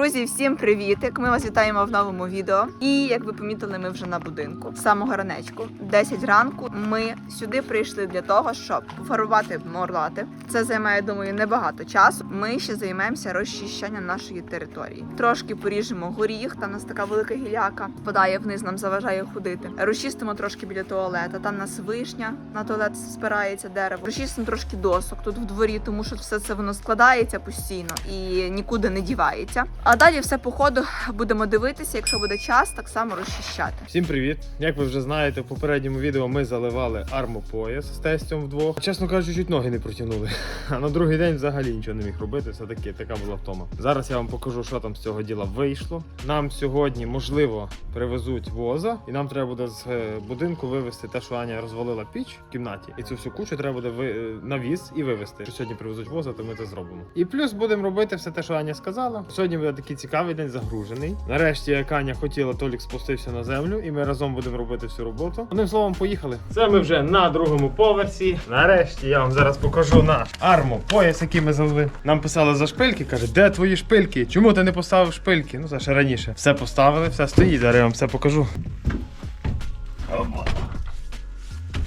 Друзі, всім привітик! Ми вас вітаємо в новому відео. І як ви помітили, ми вже на будинку самого ранечку. 10 ранку. Ми сюди прийшли для того, щоб пофарбувати морлати. Це займає, думаю, небагато часу. Ми ще займемося розчищенням нашої території. Трошки поріжемо горіх. Там у нас така велика гіляка. Впадає вниз, нам заважає ходити. Розчистимо трошки біля туалета. Там у нас вишня на туалет спирається дерево. Розчистимо трошки досок тут в дворі, тому що все це воно складається постійно і нікуди не дівається. А далі все по ходу будемо дивитися. Якщо буде час, так само розчищати. Всім привіт! Як ви вже знаєте, в попередньому відео ми заливали армопояс з тестем вдвох. Чесно кажучи, чуть ноги не протягнули. А на другий день взагалі нічого не міг робити. Все таки така була втома. Зараз я вам покажу, що там з цього діла вийшло. Нам сьогодні, можливо, привезуть воза, і нам треба буде з е, будинку вивезти те, що Аня розвалила піч в кімнаті. І цю всю кучу треба буде е, на віз і вивезти. Сьогодні привезуть воза, то ми це зробимо. І плюс будемо робити все те, що Аня сказала. Сьогодні буде такий цікавий день загружений. Нарешті, як Аня хотіла, Толік спустився на землю, і ми разом будемо робити всю роботу. Одним словом, поїхали. Це ми вже на другому поверсі. Нарешті я вам зараз покажу наш армо пояс, який ми залили. Нам писали за шпильки. каже, де твої шпильки? Чому ти не поставив шпильки? Ну це ще раніше. Все поставили, все стоїть. Зараз я вам все покажу.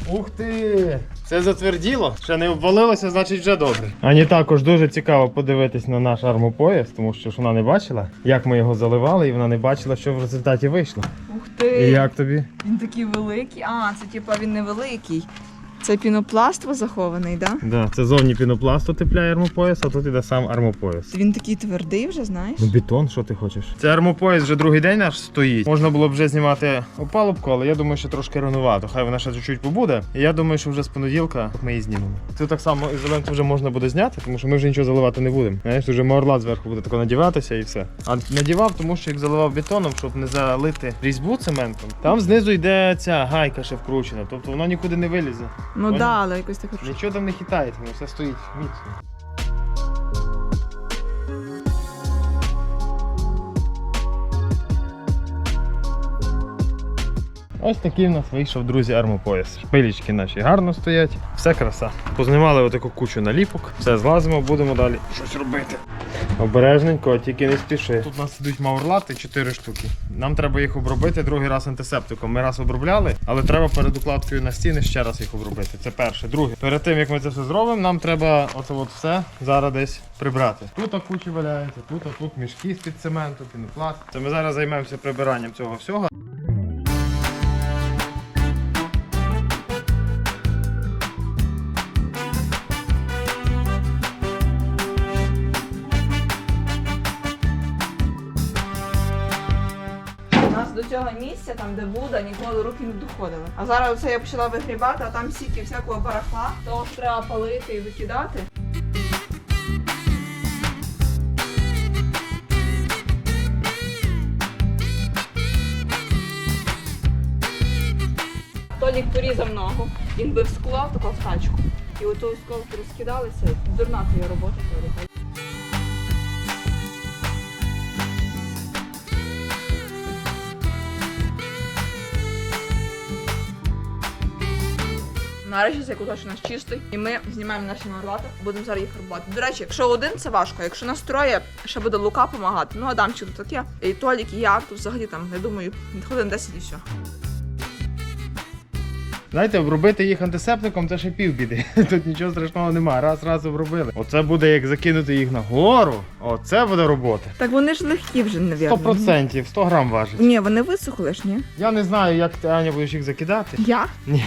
Ух ти! Це затверділо, ще не обвалилося, значить вже добре. Ані також дуже цікаво подивитись на наш армопояс, тому що ж вона не бачила, як ми його заливали, і вона не бачила, що в результаті вийшло. Ух І ти! як тобі? Він такий великий. А, це типа він невеликий. Це пінопласт захований, да? Да, це зовні пінопласт утепляє армопояс, а тут іде сам армопояс. Він такий твердий вже, знаєш? Ну, бетон, що ти хочеш? Це армопояс вже другий день наш стоїть. Можна було б вже знімати опалубку, але я думаю, що трошки рановато. Хай вона ще чуть-чуть побуде. І я думаю, що вже з понеділка ми її знімемо. Це так само ізоленту вже можна буде зняти, тому що ми вже нічого заливати не будемо. Знаєш, вже морла зверху буде тако надіватися і все. А надівав, тому що як заливав бетоном, щоб не залити різьбу цементом. Там знизу йде ця гайка ще вкручена, тобто воно нікуди не вилізе. Ну Понял? да, але якось так. Нічого там не хитається, воно все стоїть міцно. Ось такий в нас вийшов, друзі, армопояс. Шпилічки наші гарно стоять, все краса. Познімали отаку кучу наліпок, все злазимо, будемо далі щось робити. Обережненько, тільки не спіши. Тут у нас ідуть маурлати 4 штуки. Нам треба їх обробити другий раз антисептиком. Ми раз обробляли, але треба перед укладкою на стіни ще раз їх обробити. Це перше. Друге, перед тим як ми це все зробимо, нам треба оце от все зараз десь прибрати. Тут кучі валяється, тут, тут мішки з-під цементу, пінопласт. Це ми зараз займемося прибиранням цього всього. Місця, там де Буда, ніколи руки не доходили. А зараз оце я почала вигрібати, а там стільки всякого барахла, того треба палити і викидати. Толік порізав ногу, він бив скло тако в. І ото осколки розкидалися. Дурна твоя робота, Толік. Нарешті цей куточок у нас чистий, і ми знімаємо наші марлати, будемо зараз їх рубати. До речі, якщо один, це важко. Якщо нас троє, ще буде Лука допомагати. Ну, Адамчик таке. І Толік, і я, тут взагалі там, я думаю, хвилин 10 і все. Знаєте, обробити їх антисептиком це ще півбіди. Тут нічого страшного немає. Раз раз обробили. Оце буде як закинути їх нагору. Оце буде робота. Так вони ж легкі вже, Сто процентів, 100 грам важить. Ні, вони висохли ж, ні? Я не знаю, як ти Аня будеш їх закидати. Я? Ні.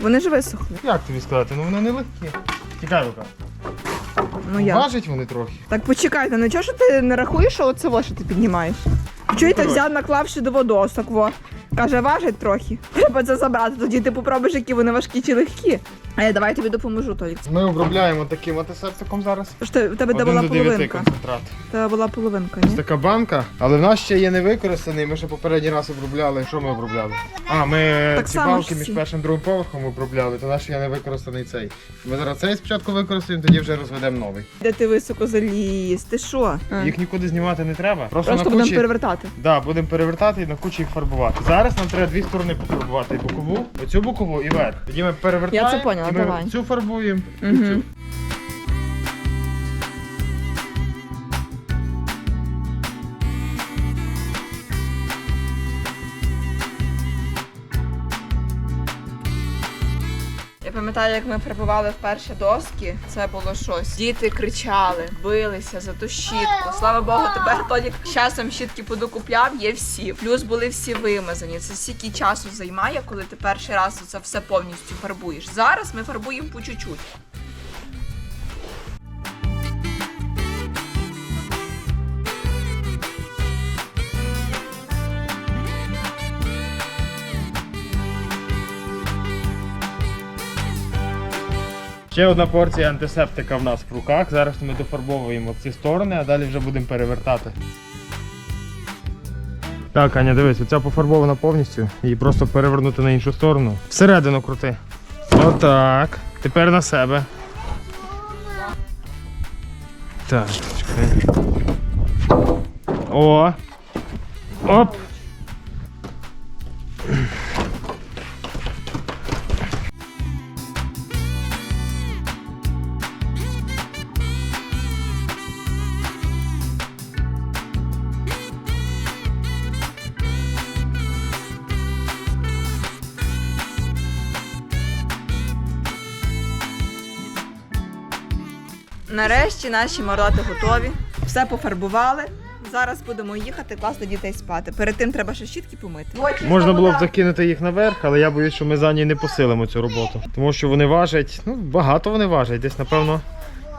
Вони ж висохли. Як тобі сказати? Ну вони не легкі. Тікай, рука. Ну я. Важить вони трохи. Так почекайте, ну чого ж ти не рахуєш, що оце во, що ти піднімаєш? Чуєте, коротше. взяв наклавши до водосок, во. Каже, важить трохи. Треба це забрати, тоді ти попробуєш, які вони важкі чи легкі. А я давай тобі допоможу, Толік. Ми обробляємо таким антисептиком зараз. Ти- в тебе де Один була до 9 половинка. концентрат. В Тебе була половинка, Ось ні? така банка, але в нас ще є не використаний. Ми ще попередній раз обробляли. Що ми обробляли? А, ми Так ці само балки між ці. першим і другим поверхом обробляли, то наш ще не використаний цей. Ми зараз цей спочатку використаємо, тоді вже розведемо новий. Де ти високо заліз? Ти що? Їх нікуди знімати не треба. Просто, Просто на будемо кучі... перевертати. Да, будемо перевертати і на кучі їх фарбувати. Зараз нам треба дві сторони пофарбувати. Бокову, оцю бокову і верх. Тоді ми перевертаємо. Я це поняла, і ми давай. цю фарбуємо. і цю. Пам'ятаю, як ми прибували в перші доски. Це було щось. Діти кричали, билися за ту щітку. Слава Богу, тепер Толік часом щітки подокупляв, є всі. Плюс були всі вимазані. Це стільки часу займає, коли ти перший раз це все повністю фарбуєш. Зараз ми фарбуємо по чуть-чуть. Ще одна порція антисептика в нас в руках. Зараз ми дофарбовуємо ці сторони, а далі вже будемо перевертати. Так, Аня, дивись, оця пофарбована повністю. Її просто перевернути на іншу сторону. Всередину крути. Отак. Тепер на себе. Так, чекай. О! Оп! Нарешті наші мороти готові. Все пофарбували. Зараз будемо їхати класти дітей спати. Перед тим треба ще щітки помити. Можна було б закинути їх наверх, але я боюсь, що ми за ній не посилимо цю роботу. Тому що вони важать, ну багато вони важать. Десь, напевно,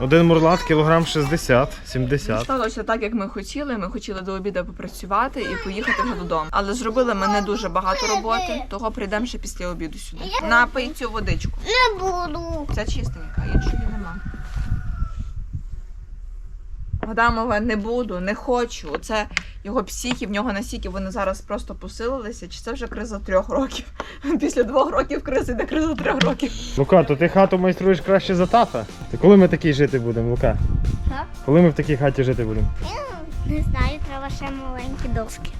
один мурлат кілограм 60-70. Сталося так, як ми хотіли. Ми хотіли до обіду попрацювати і поїхати вже додому. Але зробили ми не дуже багато роботи, того прийдемо ще після обіду сюди. Напий цю водичку. Не буду. Ця чистенька, іншої нема. Адамова не буду, не хочу. Оце його психі, в нього настільки вони зараз просто посилилися. Чи це вже криза трьох років? Після двох років кризи йде криза трьох років. Лука, то ти хату майструєш краще за тата? Ти коли ми такій жити будемо, Лука? Що? Коли ми в такій хаті жити будемо? Не знаю, треба ще маленькі доски.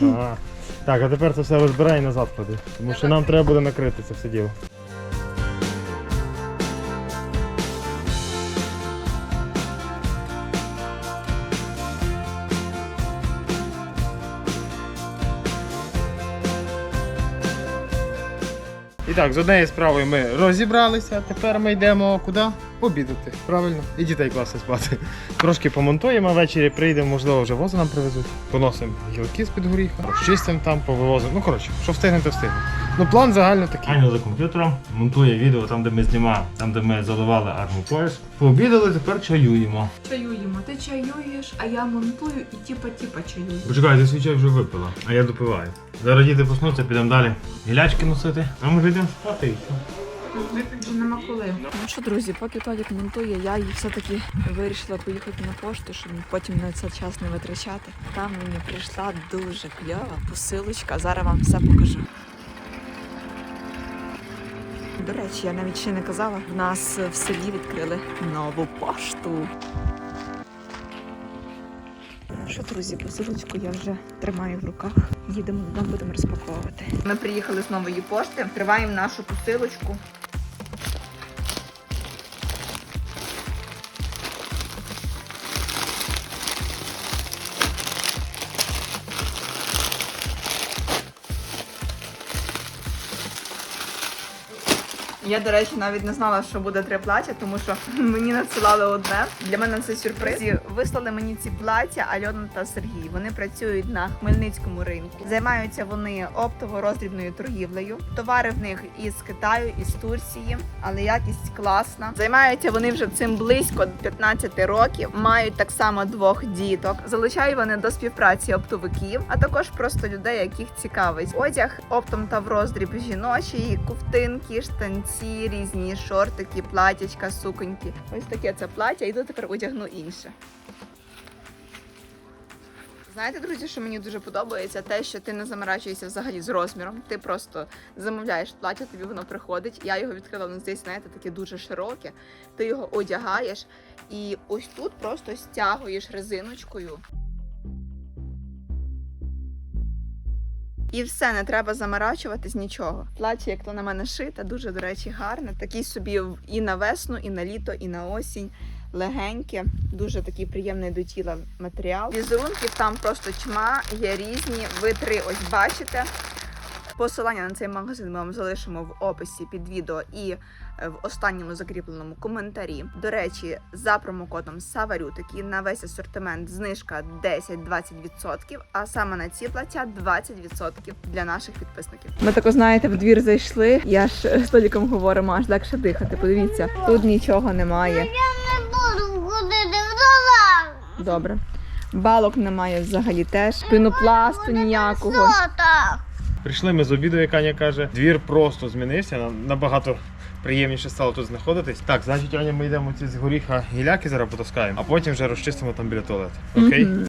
Ага. Так, а тепер це все розбирай і назад клади. Тому що нам треба буде накрити це все діло. І так, з однією справою ми розібралися, тепер ми йдемо куди? Обідати. Правильно. І дітей класи спати. Трошки помонтуємо, ввечері прийдемо, можливо, вже возу нам привезуть. Поносимо гілки з-під горіха, розчистимо там, повивозимо. Ну, коротше, що встигнемо, то встигнемо. Ну, план загально такий. Аня за комп'ютером монтує відео там, де ми знімали, там, де ми заливали арму пояс. Пообідали, тепер чаюємо. Чаюємо, ти чаюєш, а я монтую і тіпа-тіпа чаюю. Почекай, ти свій чай вже випила, а я допиваю. Зараз діти проснуться, підемо далі. Гілячки носити, а ми вже йдемо спати. і все. Вже нема коли. Ну що, друзі, поки Толік монтує, я їй все-таки вирішила поїхати на пошту, щоб потім на це час не витрачати. Там мені прийшла дуже кльова посилочка. Зараз вам все покажу. До речі, я навіть ще не казала, в нас в селі відкрили нову пошту. Що, друзі, посилочку я вже тримаю в руках. Їдемо додому, будемо розпаковувати. Ми приїхали з нової пошти, триваємо нашу посилочку. Я, до речі, навіть не знала, що буде три плаття, тому що мені надсилали одне. Для мене це сюрприз. Вислали мені ці плаття Альона та Сергій. Вони працюють на Хмельницькому ринку. Займаються вони оптово-роздрібною торгівлею. Товари в них із Китаю, із Турції, але якість класна. Займаються вони вже цим близько 15 років. Мають так само двох діток. Залучають вони до співпраці оптовиків, а також просто людей, яких цікавить одяг оптом та в роздріб жіночий, ковтинки, штанці, різні шортики, платячка, суконьки. Ось таке це плаття. Іду тепер одягну інше. Знаєте, друзі, що мені дуже подобається, те, що ти не заморачуєшся взагалі з розміром. Ти просто замовляєш плаття, тобі воно приходить. Я його відкрила, воно здесь, знаєте, таке дуже широке. Ти його одягаєш і ось тут просто стягуєш резиночкою. І все, не треба заморачуватись нічого. Плаче, як то на мене шита, дуже, до речі, гарне. Такий собі і на весну, і на літо, і на осінь. Легеньке, дуже такий приємний до тіла матеріал. Візерунків там просто чма, є різні. Ви три ось бачите. Посилання на цей магазин ми вам залишимо в описі під відео і е, в останньому закріпленому коментарі. До речі, за промокодом Саварютики на весь асортимент знижка 10-20%, а саме на ці плаття 20% для наших підписників. Ми тако знаєте, в двір зайшли. Я ж з Толіком говоримо, аж легше дихати. Подивіться, тут нічого немає. Я не буду ходити в. Добре. Балок немає взагалі теж. Пінопласту ніякого. Прийшли ми з обіду, як Аня каже. Двір просто змінився. нам Набагато приємніше стало тут знаходитись. Так, значить, Аня, ми йдемо ці з горіха гіляки зараз потаскаємо, а потім вже розчистимо там біля туалету. Окей? Мгм.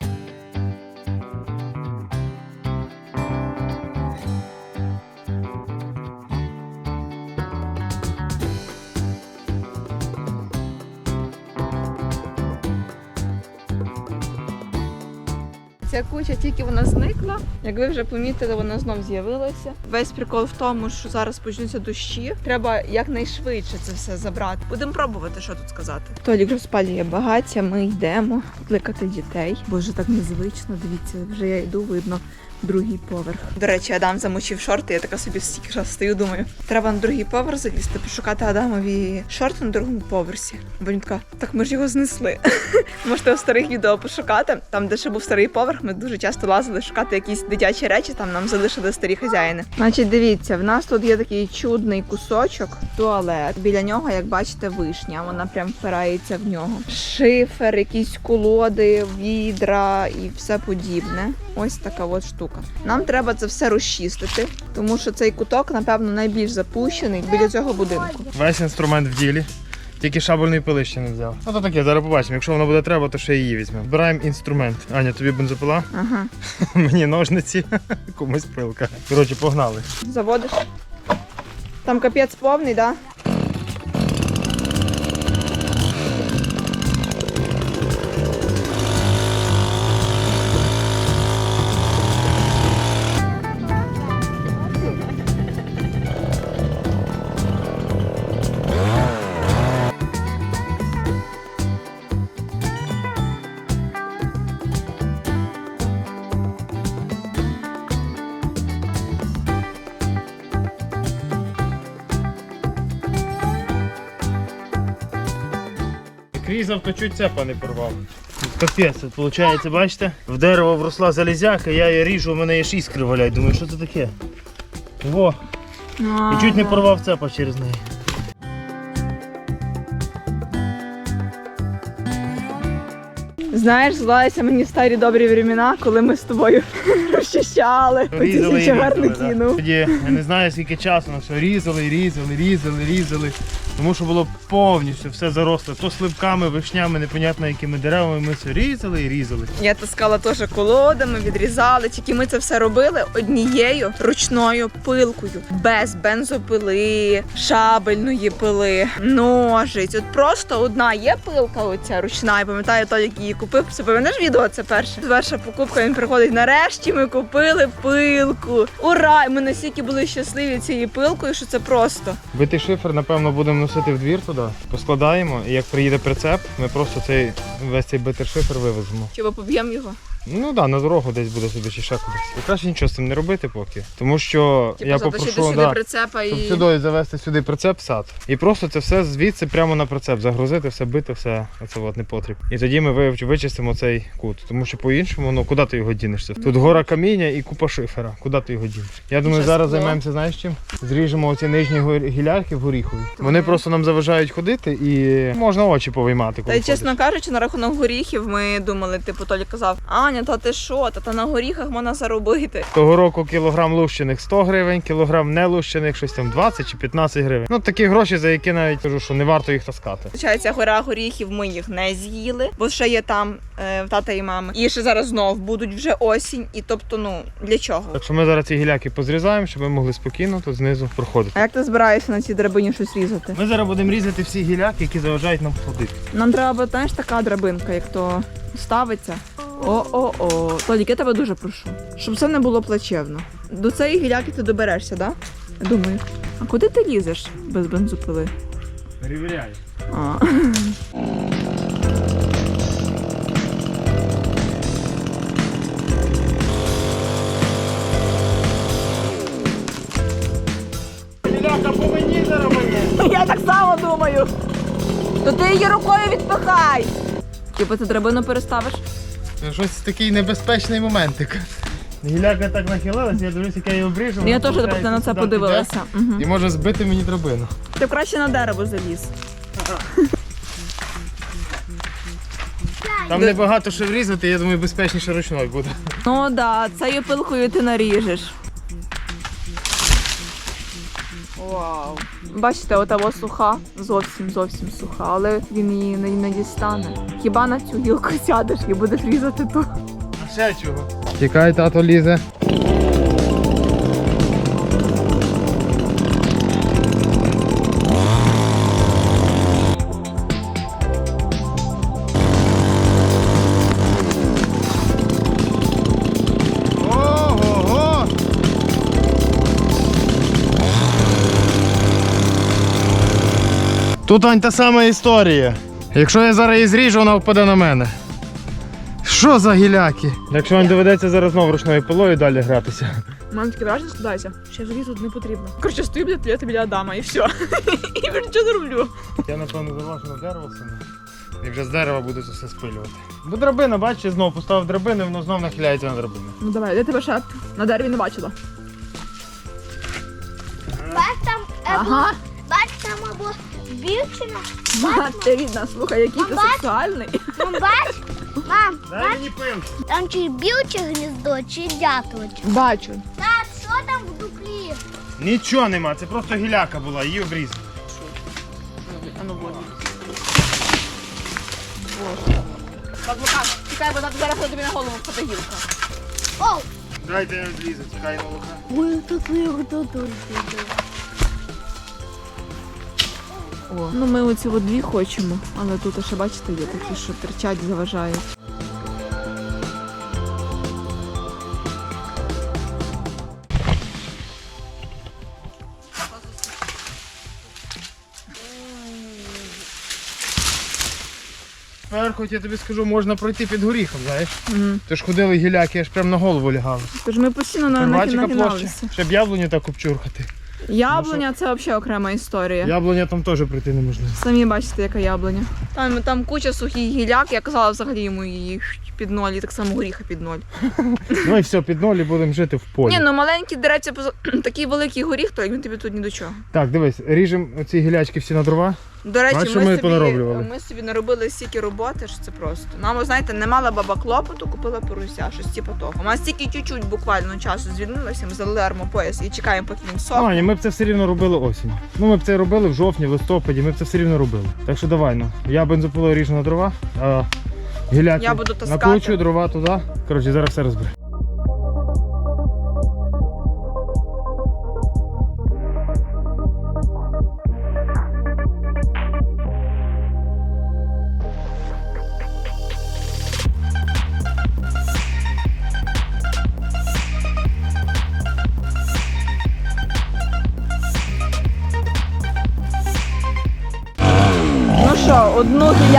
Ця куча тільки вона зникла. Як ви вже помітили, вона знов з'явилася. Весь прикол в тому, що зараз почнуться дощі. Треба якнайшвидше це все забрати. Будемо пробувати, що тут сказати. Толік розпалює багаття, ми йдемо кликати дітей. Боже, так незвично. Дивіться, вже я йду, видно. Другий поверх. До речі, Адам замочив шорти. Я така собі стільки раз стою, думаю. Треба на другий поверх залізти, пошукати Адамові шорти на другому поверсі. Бо він така, так ми ж його знесли. Можете в старих відео пошукати. Там, де ще був старий поверх, ми дуже часто лазили шукати якісь дитячі речі. Там нам залишили старі хазяїни. Значить, дивіться, в нас тут є такий чудний кусочок, туалет. Біля нього, як бачите, вишня. Вона прям впирається в нього. Шифер, якісь колоди, відра і все подібне. Ось така от штука. Нам треба це все розчистити, тому що цей куток, напевно, найбільш запущений біля цього будинку. Весь інструмент в ділі. Тільки шабельної пили ще не взяв. Ну то таке, зараз побачимо. Якщо воно буде треба, то ще її візьмемо. Збираємо інструмент. Аня, тобі бензопила, Ага. мені ножниці, комусь пилка. Коротше, погнали. Заводиш. Там капець повний, да? Крізав, то чуть цепа не порвав. Капець, виходить, бачите? В дерево вросла залізяка, я її ріжу, у мене є ж іскри валяють. Думаю, що це таке? Во, і чуть не порвав цепа через неї. Знаєш, злалися мені старі добрі времена, коли ми з тобою розчищали різали, да. Ну. Тоді я не знаю скільки часу на все різали, різали, різали, різали. Тому що було повністю все заросло. То сливками, вишнями, непонятно якими деревами. Ми все різали і різали. Я таскала теж колодами, відрізали. Тільки ми це все робили однією ручною пилкою, без бензопили, шабельної пили, ножиць. От просто одна є пилка, оця ручна. Я пам'ятаю, Толік її купив. Це пам'ятаєш відео? Це перше. Перша покупка. Він приходить. Нарешті ми купили пилку. Ура! Ми настільки були щасливі цією пилкою, що це просто. Битий шифер, напевно, будемо носити в двір туди, поскладаємо, і як приїде прицеп, ми просто цей весь цей битер шифер вивеземо. ми поб'ємо його? Ну так, да, на дорогу десь буде собі чи ще кудись. І краще нічого з цим не робити поки. Тому що Типу я попрошу сюди да, прицепа щоб і. сюди завести сюди прицеп сад. І просто це все звідси прямо на прицеп загрузити, все бити, все оце от не потріб. І тоді ми вив- вичистимо цей кут. Тому що по-іншому, ну куди ти його дінешся? Тут гора каміння і купа шифера. Куди ти його дінеш? Я думаю, Ще зараз скло. займемося, знаєш чим? Зріжемо оці нижні гор- гілярки в горіхові. Вони просто нам заважають ходити і можна очі повиймати. Та коли й чесно кажучи, на рахунок горіхів ми думали, типу, Толі казав, Аня, та ти що? Та, та на горіхах можна заробити. Того року кілограм лущених 100 гривень, кілограм не лущених щось там 20 чи 15 гривень. Ну такі гроші, за які навіть кажу, що не варто їх таскати. Получається, гора горіхів ми їх не з'їли, бо ще є там е, тата і мами. І ще зараз знов будуть вже осінь. І тобто, ну для чого? Так що ми зараз ці гіляки позрізаємо, щоб ми могли спокійно тут знизу проходити. А як ти збираєшся на цій драбині щось різати? Ми зараз будемо різати всі гіляки, які заважають нам ходити. Нам треба, знаєш, така драбинка, як то ставиться. О-о-о. Толік, я тебе дуже прошу, щоб це не було плачевно. До цієї гіляки ти доберешся, так? Да? Думаю. А куди ти лізеш без бензопили? Перевіряю. А. по мені зараз. Я так само думаю. То ти її рукою відпихай. Типу ти драбину переставиш? Це щось такий небезпечний моментик. Гіляка так нахилилася, я дивлюсь, як я її обріжу. Я теж виходить, на це подивилася. Угу. І може збити мені драбину. Ти б краще на дерево заліз. Там небагато що врізати, я думаю, безпечніше ручною буде. Ну да, цією пилкою ти наріжеш. Вау. Бачите, отава суха, зовсім зовсім суха, але він її не, не дістане. Хіба на цю гілку сядеш і будеш різати ту? А ще чого? Тікай, тато лізе. Тут Ань та сама історія. Якщо я зараз її зріжу, вона впаде на мене. Що за гіляки? Якщо вам доведеться зараз знову ручною пилою далі гратися. У мене таке враження складається. Ще взагалі тут не потрібно. Коротше, стою біля туалету біля Адама і все. І більше нічого не роблю. Я напевно залажу на дерево саме. І вже з дерева буду це все спилювати. Бо драбина, бачиш, знову поставив драбину, воно знову нахиляється на драбину. Ну давай, я тебе ще на дереві не бачила. Бач там, або, Ага. бач там або дівчина. Ти рідна, слухай, який ти Мама. сексуальний. Мам, бач? Мам, Дай мені пилку. там чи білче гніздо, чи дяточе. Бачу. Так, що там в дуплі? Нічого нема, це просто гіляка була, її обрізали. А ну вот. Так, чекай, бо зараз тобі на голову впаде гілка. О, Дайте я злізу, тікай на лука. ой, тут його тут. О. Ну ми оці от дві хочемо, але тут ще бачите, є такі, що терчать, заважають. Тепер, хоч я тобі скажу, можна пройти під горіхом, знаєш. Угу. Ти ж ходили гіляки, аж прямо на голову лягали. Тож ми постійно на на- Первачка площа, щоб яблуню так обчурхати. Яблуня це взагалі окрема історія. Яблуня там теж пройти неможливо. Самі бачите, яка яблуня. Там, там куча сухих гіляк, я казала взагалі йому її під ноль, і так само горіха під ноль. Ну і все, під ноль і будемо жити в полі. Ні, ну маленькі дереться поза- такий великий горіх, то він тобі тут ні до чого. Так, дивись, ріжемо оці гілячки всі на дрова. До речі, Бачиш, ми, ми собі, понароблювали. ми собі наробили стільки роботи, що це просто. Нам, знаєте, не мала баба клопоту, купила поруся, щось типу того. У нас тільки чуть-чуть буквально часу звільнилося, ми залили армопояс і чекаємо, поки він сохне. Аня, ми б це все рівно робили осінь. Ну ми б це робили в жовтні, в листопаді, ми б це все рівно робили. Так що давай, ну. Я бензопилою ріжу на дрова, а гіляки Я буду таскати. накручую дрова туди. Коротше, зараз все розберу.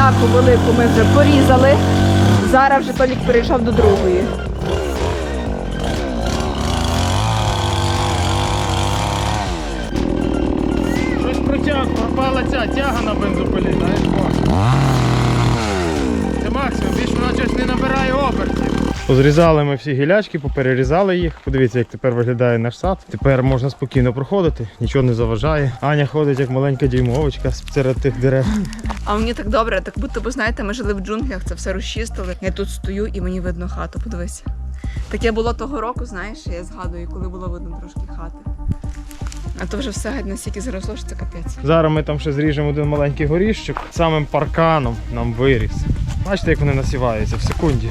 Одну велику ми вже порізали. Зараз вже Толік перейшов до другої. Позрізали ми всі гілячки, поперерізали їх. Подивіться, як тепер виглядає наш сад. Тепер можна спокійно проходити, нічого не заважає. Аня ходить як маленька діймовочка серед тих дерев. А мені так добре, так будто би знаєте, ми жили в джунглях, це все розчистили. Я тут стою і мені видно хату. Подивися. Таке було того року, знаєш, я згадую, коли було видно трошки хати. А то вже все геть настільки заросло, що це капець. Зараз ми там ще зріжемо один маленький горіщик. Самим парканом нам виріс. Бачите, як вони насіваються в секунді.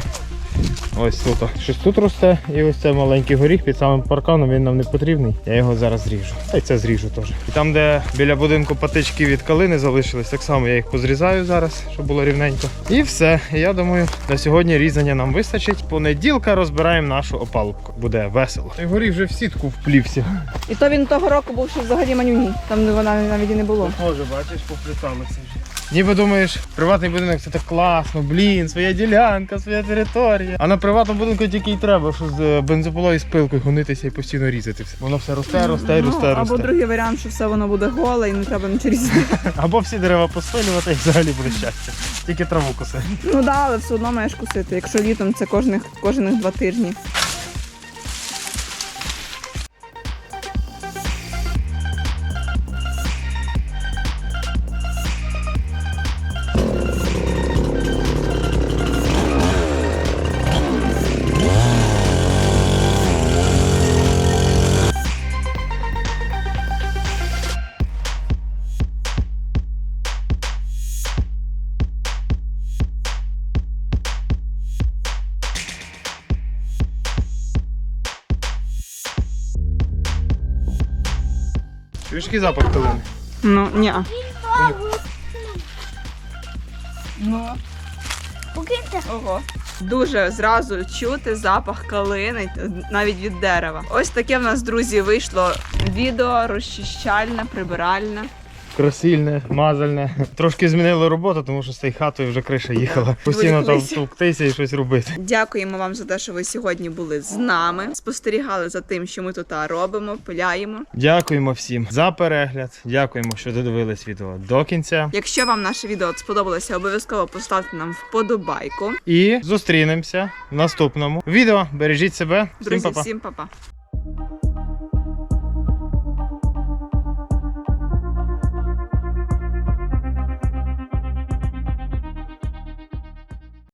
Ось тут. Щось тут росте, і ось цей маленький горіх під самим парканом, він нам не потрібний. Я його зараз зріжу. Та й це зріжу теж. І там, де біля будинку патички від калини залишились, так само я їх позрізаю зараз, щоб було рівненько. І все. Я думаю, на сьогодні різання нам вистачить. Понеділка розбираємо нашу опалубку. Буде весело. Той горіх вже в сітку вплівся. І то він того року був ще взагалі манюній. Там вона навіть і не було. Тоже, бачиш, попліталося вже. Ніби думаєш, приватний будинок це так класно, блін, своя ділянка, своя територія. А на приватному будинку тільки й треба, що з е, бензопилою і гонитися і постійно різати все. Воно все росте, росте, росте, Ну, або росте. другий варіант, що все воно буде голе і не треба нічого різати. Або всі дерева посилювати і взагалі буде щастя. Тільки траву коси. Ну да, але все одно маєш кусити. Якщо літом це кожних кожних два тижні. Який запах калини? Ну ні. Ну Покиньте. ого. Дуже зразу чути запах калини навіть від дерева. Ось таке в нас, друзі, вийшло відео розчищальне, прибиральне. Красильне, мазальне. Трошки змінили роботу, тому що з цією хатою вже криша їхала. Постійно там товктися і щось робити. Дякуємо вам за те, що ви сьогодні були з нами, спостерігали за тим, що ми тут робимо, пиляємо. Дякуємо всім за перегляд. Дякуємо, що додивились відео до кінця. Якщо вам наше відео сподобалося, обов'язково поставте нам вподобайку. І зустрінемося в наступному відео. Бережіть себе. Всім Друзі, па-па. всім па-па.